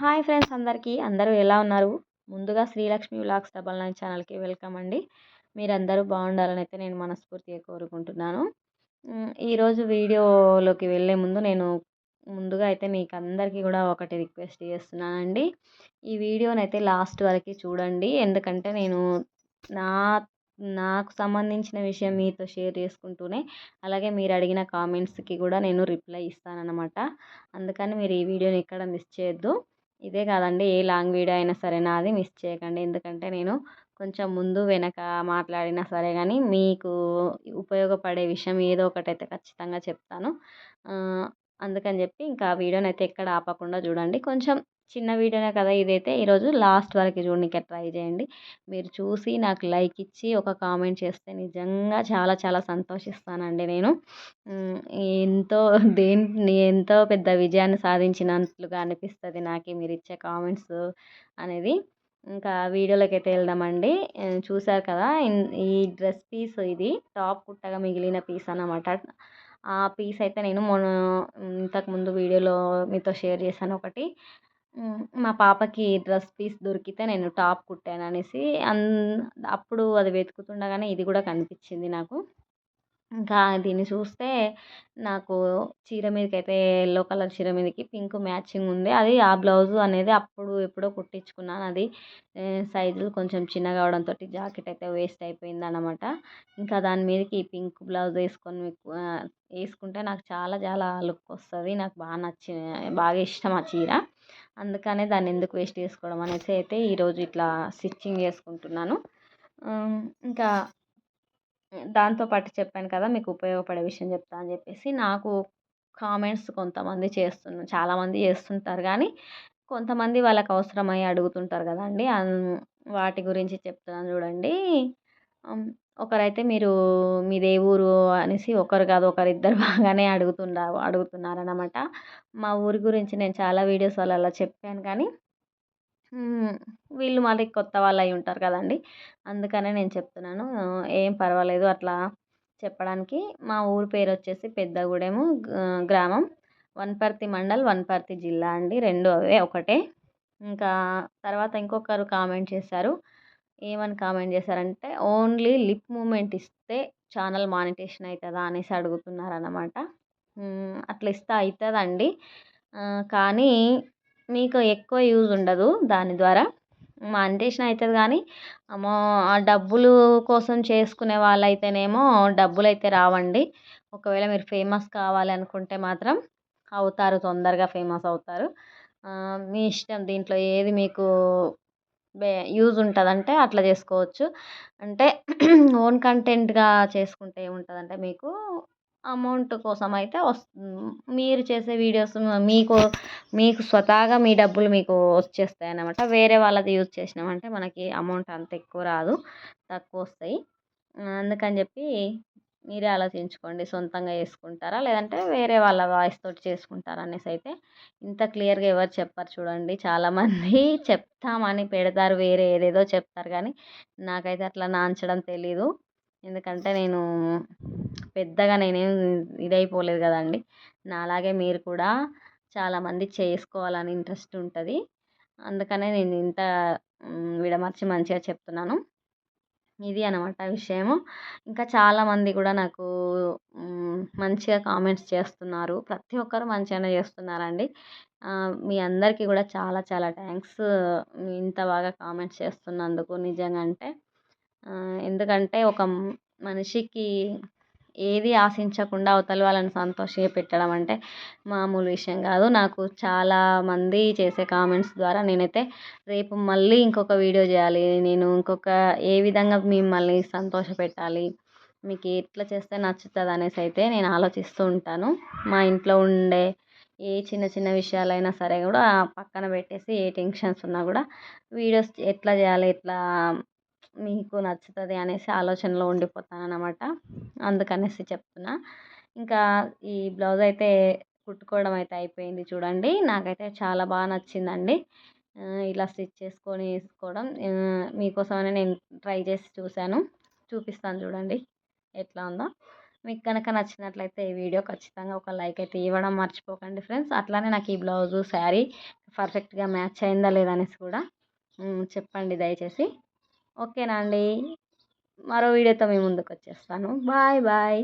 Hi friends అందరికీ. అందరూ ఎలా ఉన్నారు? ముందుగా శ్రీలక్ష్మి వ్లాగ్స్ డబల్ నైన్ ఛానల్కి వెల్కమ్ అండి. మీరందరూ బాగుండాలని అయితే నేను మనస్ఫూర్తిగా కోరుకుంటున్నాను. ఈరోజు వీడియోలోకి వెళ్ళే ముందు నేను ముందుగా అయితే మీకు అందరికీ కూడా ఒకటి రిక్వెస్ట్ చేస్తున్నానండి. ఈ వీడియోని అయితే లాస్ట్ వరకు చూడండి. ఎందుకంటే నేను నా నాకు సంబంధించిన విషయం మీతో షేర్ చేసుకుంటూనే అలాగే మీరు అడిగిన కామెంట్స్కి కూడా నేను రిప్లై ఇస్తానన్నమాట. అందుకని మీరు ఈ వీడియోని ఎక్కడ మిస్ చేయొద్దు. ఇదే కాదండి. ఏ లాంగ్ వీడియో అయినా సరే నాది మిస్ చేయకండి. ఎందుకంటే నేను కొంచెం ముందు వెనక మాట్లాడినా సరే కానీ మీకు ఉపయోగపడే విషయం ఏదో ఒకటి అయితే ఖచ్చితంగా చెప్తాను. అందుకని చెప్పి ఇంకా ఆ వీడియోని అయితే ఎక్కడ ఆపకుండా చూడండి. కొంచెం చిన్న వీడియోనే కదా ఇదైతే. ఈరోజు లాస్ట్ వరకు చూడడానికి ట్రై చేయండి. మీరు చూసి నాకు లైక్ ఇచ్చి ఒక కామెంట్ చేస్తే నిజంగా చాలా చాలా సంతోషిస్తానండి నేను. ఎంతో దేని ఎంతో పెద్ద విజయాన్ని సాధించినట్లుగా అనిపిస్తుంది నాకు మీరు ఇచ్చే కామెంట్స్ అనేది. ఇంకా వీడియోలోకి అయితే వెళ్దామండి. చూసారు చూశారు కదా ఈ డ్రెస్ పీస్ ఇది టాప్ కుట్టగా మిగిలిన పీస్ అన్నమాట. ఆ పీస్ అయితే నేను మొన్న ఇంతకుముందు వీడియోలో మీతో షేర్ చేశాను ఒకటి. మా పాపకి డ్రెస్ పీస్ దొరికితే నేను టాప్ కుట్టాను అనేసి అన్ అప్పుడు అది వెతుకుతుండగానే ఇది కూడా కనిపించింది నాకు. ఇంకా దీన్ని చూస్తే నాకు చీర మీదకి అయితే ఎల్లో కలర్ చీర మీదకి పింక్ మ్యాచింగ్ ఉంది. అది ఆ బ్లౌజ్ అనేది అప్పుడు ఎప్పుడో కుట్టించుకున్నాను. అది సైజులు కొంచెం చిన్నగా అవడంతో జాకెట్ అయితే వేస్ట్ అయిపోయింది అనమాట ఇంకా దాని మీదకి ఈ పింక్ బ్లౌజ్ వేసుకొని వేసుకుంటే నాకు చాలా చాలా లుక్ వస్తుంది. నాకు బాగా నచ్చి బాగా ఇష్టం ఆ చీర. అందుకనే దాన్ని ఎందుకు వేస్ట్ చేసుకోవడం అనేసి అయితే ఈరోజు ఇట్లా స్టిచ్చింగ్ చేసుకుంటున్నాను. ఇంకా దాంతో పాటు చెప్పాను కదా మీకు ఉపయోగపడే విషయం చెప్తా అని చెప్పేసి నాకు కామెంట్స్ కొంతమంది చేస్తున్న చాలామంది చేస్తుంటారు కానీ కొంతమంది వాళ్ళకి అవసరమై అడుగుతుంటారు కదండి. వాటి గురించి చెప్తున్నాను చూడండి. ఒకరైతే మీరు మీదే ఊరు అనేసి ఒకరు కాదు ఒకరు ఇద్దరు బాగానే అడుగుతున్నారు అడుగుతున్నారనమాట మా ఊరి గురించి నేను చాలా వీడియోస్ అలా చెప్పాను కానీ వీళ్ళు మళ్ళీ కొత్త వాళ్ళు అయి ఉంటారు కదండి. అందుకనే నేను చెప్తున్నాను. ఏం పర్వాలేదు అట్లా చెప్పడానికి. మా ఊరి పేరు వచ్చేసి పెద్దగూడెము గ్రామం. వనపర్తి మండల్ వనపర్తి జిల్లా అండి. రెండు అవే ఒకటే. ఇంకా తర్వాత ఇంకొకరు కామెంట్ చేశారు. ఏమని కామెంట్ చేశారంటే ఓన్లీ లిప్ మూమెంట్ ఇస్తే ఛానల్ మానిటేషన్ అవుతుందా అనేసి అడుగుతున్నారు అన్నమాట అట్లా ఇస్తే అవుతుందండి కానీ మీకు ఎక్కువ యూజ్ ఉండదు దాని ద్వారా. మానిటేషన్ అవుతుంది కానీ అమ్మో ఆ డబ్బులు కోసం చేసుకునే వాళ్ళైతేనేమో డబ్బులు అయితే రావండి. ఒకవేళ మీరు ఫేమస్ కావాలి అనుకుంటే మాత్రం అవుతారు తొందరగా ఫేమస్ అవుతారు. మీ ఇష్టం దీంట్లో ఏది మీకు బే యూజ్ ఉంటుందంటే అట్లా చేసుకోవచ్చు. అంటే ఓన్ కంటెంట్గా చేసుకుంటే ఏముంటుందంటే మీకు అమౌంట్ కోసం అయితే వస్ మీరు చేసే వీడియోస్ మీకు మీకు స్వతహాగా మీ డబ్బులు మీకు వచ్చేస్తాయి అన్నమాట వేరే వాళ్ళది యూజ్ చేసినామంటే మనకి అమౌంట్ అంత ఎక్కువ రాదు తక్కువ వస్తాయి. అందుకని చెప్పి మీరే ఆలోచించుకోండి. సొంతంగా చేసుకుంటారా? లేదంటే వేరే వాళ్ళ వాయిస్ తోటి చేసుకుంటారా అనేసి అయితే ఇంత క్లియర్గా ఎవరు చెప్పారు చూడండి. చాలామంది చెప్తామని పెడతారు. వేరే ఏదేదో చెప్తారు కానీ నాకైతే అట్లా నాంచడం తెలీదు. ఎందుకంటే నేను పెద్దగా నేనేం ఇదైపోలేదు కదండి. నాలాగే మీరు కూడా చాలామంది చేసుకోవాలని ఇంట్రెస్ట్ ఉంటుంది. అందుకనే నేను ఇంత విడమర్చి మంచిగా చెప్తున్నాను. ఇది అనమాట విషయము. ఇంకా చాలామంది కూడా నాకు మంచిగా కామెంట్స్ చేస్తున్నారు. ప్రతి ఒక్కరు మంచిగానే చేస్తున్నారండి. మీ అందరికీ కూడా చాలా చాలా థ్యాంక్స్. ఇంత బాగా కామెంట్స్ చేస్తున్నందుకు నిజంగా అంటే. ఎందుకంటే ఒక మనిషికి ఏది ఆశించకుండా అవతల వాళ్ళని సంతోష పెట్టడం అంటే మామూలు విషయం కాదు. నాకు చాలా మంది చేసే కామెంట్స్ ద్వారా నేనైతే రేపు మళ్ళీ ఇంకొక వీడియో చేయాలి. నేను ఇంకొక ఏ విధంగా మిమ్మల్ని సంతోష పెట్టాలి మీకు ఎట్లా చేస్తే నచ్చుతుంది అనేసి అయితే నేను ఆలోచిస్తూ ఉంటాను. మా ఇంట్లో ఉండే ఏ చిన్న చిన్న విషయాలైనా సరే కూడా పక్కన పెట్టేసి ఏ టెన్షన్స్ ఉన్నా కూడా వీడియోస్ ఎట్లా చేయాలి ఎట్లా మీకు నచ్చుతుంది అనేసి ఆలోచనలో ఉండిపోతాను అన్నమాట అందుకనేసి చెప్తున్నా. ఇంకా ఈ బ్లౌజ్ అయితే కుట్టుకోవడం అయితే అయిపోయింది చూడండి. నాకైతే చాలా బాగా నచ్చిందండి. ఇలా స్టిచ్ చేసుకొని వేసుకోవడం. మీకోసమనే నేను ట్రై చేసి చూశాను. చూపిస్తాను చూడండి ఎట్లా ఉందో. మీకు కనుక నచ్చినట్లయితే ఈ వీడియో ఖచ్చితంగా ఒక లైక్ అయితే ఇవ్వడం మర్చిపోకండి ఫ్రెండ్స్. అట్లానే నాకు ఈ బ్లౌజు శారీ పర్ఫెక్ట్గా మ్యాచ్ అయిందా లేదా అనేసి కూడా చెప్పండి దయచేసి. ఓకేనా అండి. మరో వీడియోతో మీ ముందుకు వచ్చేస్తాను బాయ్ బాయ్.